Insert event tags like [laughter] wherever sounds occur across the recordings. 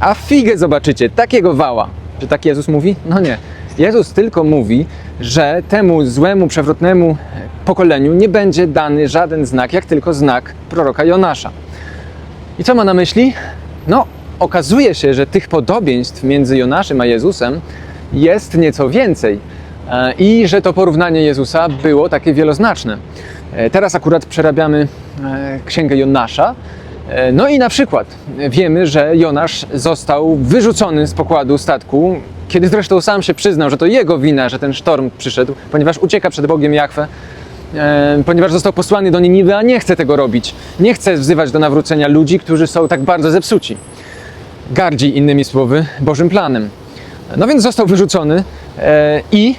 A figę zobaczycie, takiego wała. Czy tak Jezus mówi? No nie. Jezus tylko mówi, że temu złemu, przewrotnemu pokoleniu nie będzie dany żaden znak, jak tylko znak proroka Jonasza. I co ma na myśli? No, okazuje się, że tych podobieństw między Jonaszem a Jezusem jest nieco więcej e, i że to porównanie Jezusa było takie wieloznaczne. E, Teraz akurat przerabiamy e, księgę Jonasza. E, No i na przykład wiemy, że Jonasz został wyrzucony z pokładu statku, kiedy zresztą sam się przyznał, że to jego wina, że ten sztorm przyszedł, ponieważ ucieka przed Bogiem Jahwe, e, ponieważ został posłany do Niniwy, a nie chce tego robić. Nie chce wzywać do nawrócenia ludzi, którzy są tak bardzo zepsuci. Gardzi, innymi słowy, Bożym planem. No więc został wyrzucony e, i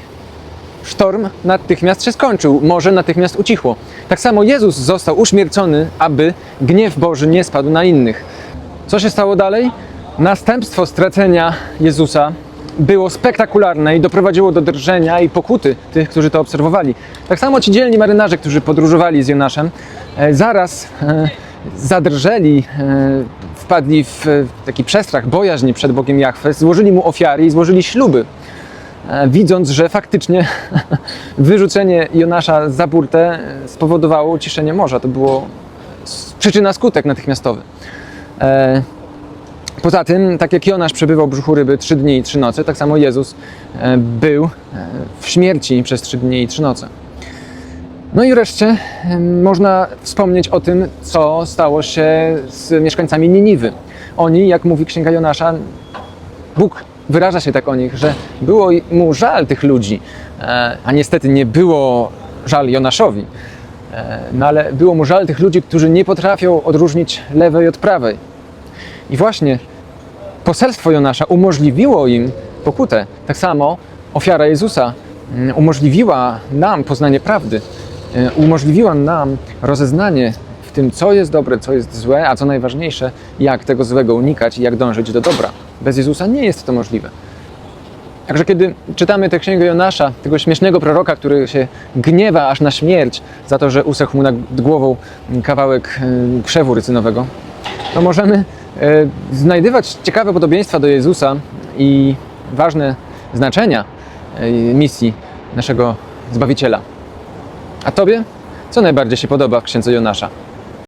sztorm natychmiast się skończył, morze natychmiast ucichło. Tak samo Jezus został uśmiercony, aby gniew Boży nie spadł na innych. Co się stało dalej? Następstwo stracenia Jezusa było spektakularne i doprowadziło do drżenia i pokuty tych, którzy to obserwowali. Tak samo ci dzielni marynarze, którzy podróżowali z Jonaszem, e, zaraz e, zadrżeli, e, wpadli w taki przestrach, bojaźń przed Bogiem Jahwe, złożyli mu ofiary i złożyli śluby widząc, że faktycznie [laughs] wyrzucenie Jonasza za burtę e, spowodowało uciszenie morza. To było s- przyczyna-skutek natychmiastowy. E, Poza tym, tak jak Jonasz przebywał w brzuchu ryby 3 dni i 3 noce, tak samo Jezus e, był e, w śmierci przez 3 dni i 3 noce. No i wreszcie e, można wspomnieć o tym, co stało się z mieszkańcami Niniwy. Oni, jak mówi Księga Jonasza, Bóg wyraża się tak o nich, że było mu żal tych ludzi, e, a niestety nie było żal Jonaszowi. E, No ale było mu żal tych ludzi, którzy nie potrafią odróżnić lewej od prawej. I właśnie poselstwo Jonasza umożliwiło im pokutę. Tak samo ofiara Jezusa mm, umożliwiła nam poznanie prawdy, e, umożliwiła nam rozeznanie w tym, co jest dobre, co jest złe, a co najważniejsze, jak tego złego unikać i jak dążyć do dobra. Bez Jezusa nie jest to możliwe. Także kiedy czytamy tę księgę Jonasza, tego śmiesznego proroka, który się gniewa aż na śmierć za to, że usechł mu nad głową kawałek e, krzewu rycynowego, to możemy e, znajdywać ciekawe podobieństwa do Jezusa i ważne znaczenia e, misji naszego Zbawiciela. A Tobie? Co najbardziej się podoba w księdze Jonasza?